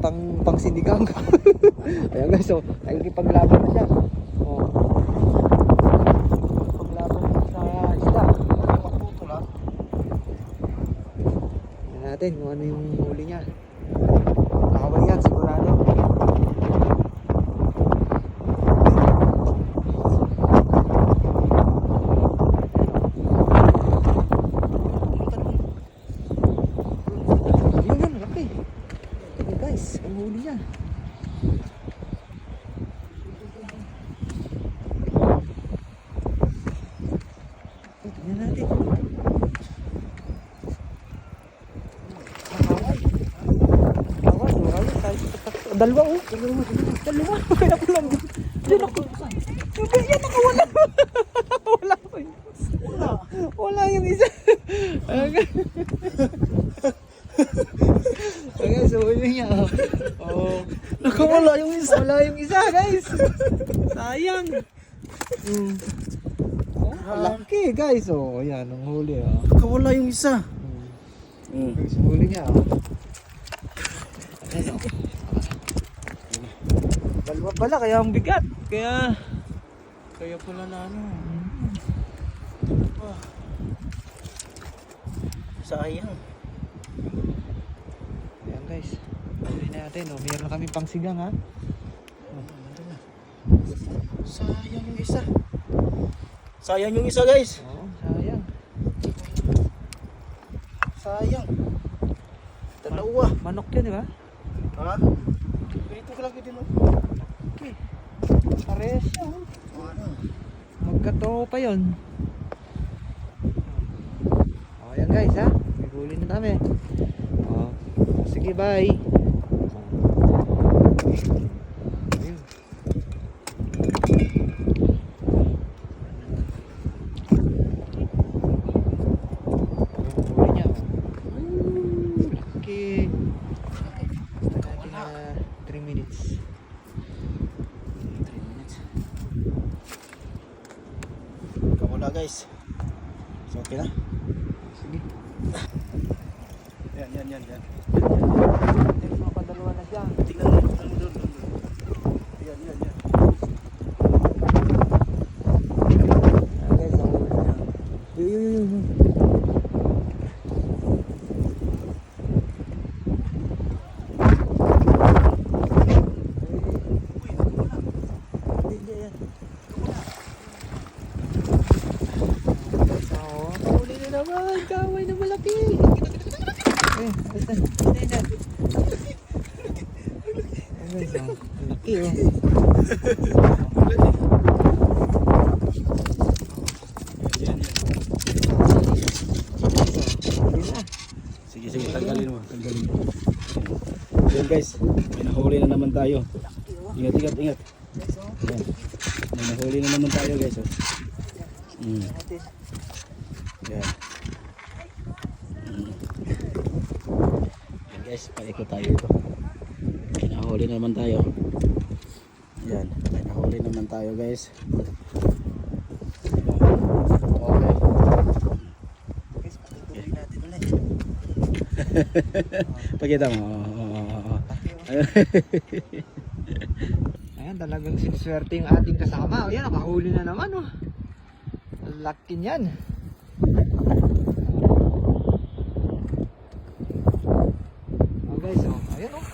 pang, pang sinigang. Ayan guys, so, nakikipaglaban na siya. Oh. Paglaban sa isda. Pagputol ah. Tingnan natin kung ano yung huli niya. Nakawal yan, sigurado. Yun, yun, laki. Tingnan guys, ang huli niya. Tingnan natin. Dalawa oh. Dalawa, dalawa. Kaya ko lang. Yan ako. Yan, yan ako. Wala. Wala ko. Wala. Wala yung isa. Ayan. So huli niya. oh. Oh. Nakawala yung isa. Wala yung isa, guys. Sayang. Mm. Oh, laki, guys. Oh, ayan, ang huli. Oh. Nakawala yung isa. Mm. Mm. Guys, ang huli niya. Oh. Ayan, oh. Dalawa pala, kaya ang bigat. Kaya, Kaya pala na ano. Ah. Sayang. Natin, oh. Meron kami pang sigang, ha. Sayang yung isa. Sayang yung isa guys. Oo, sayang. Sayang. Dalawa. Manok yun, di ba? Ha? Ganito ka lang din oh. Okay. Parehas siya, oh. Ano? Magkatropa yun. O, ayan guys ha. May huli na kami. O, sige bye. Ayun. Ayun, huli niya, oh. Laki. Basta natin na 3 minutes. 3 minutes. Guys. So okay na. Sige. Yan, yan, yan, yan. Ayun, makadalawa na siya. Tingnan mo, tingnan mo doon, doon, doon. Yan, yan, yan. Ah, guys, ang huli niya. Yun, yun, yun, yun. Hindi, hindi, yan. Guys, oh, huli na naman. Kaway na malaki. Ayan, oh. Ang Laki, oh. Sige, sige, tanggalin mo. Tanggalin mo. Guys, may nahuli na naman tayo. Ingat, ingat, ingat. Yan. May nahuli na naman tayo guys. Oh. Mm. Natin. Yan. Mm. Yan guys, paikot tayo ito. May nahuli na naman tayo. Yan, may nahuli naman tayo guys. Okay. Guys, patutuloy natin ulit. Pakita mo. Ayan, talagang siniswerte yung ating kasama. O yan, nakahuli na naman, oh. Laki niyan. Oh, guys, oh. Ayan, oh.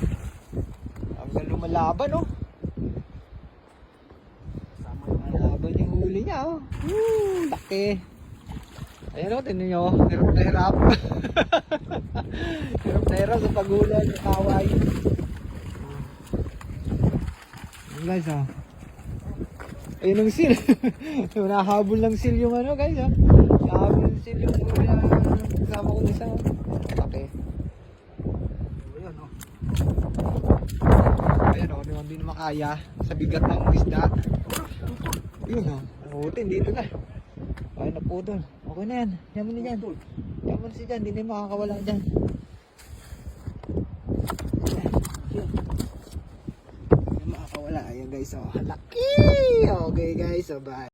Lumalaban, oh. Lumalaban yung huli niya, oh. Woo, laki. Ayan, oh, tinan nyo. Hirap na hirap. hirap na hirap sa paghula ng kaway. Ayan, guys, oh. Ayun ang seal. Nahabol ng seal yung ano, guys, ah. Nahabol ng seal yung uh, kasama ko isa. oh. Okay. Ayun, oh. Ayun, oh. Hindi na makaya sa bigat ng isda. Yun, oh. Namutin dito na. Ay, naputol. Okay na yan. Yaman na dyan. Yaman si dyan. Hindi na makakawala dyan. Hindi na makakawala. Ayan guys, oh. Laki! Okay guys, oh. Bye.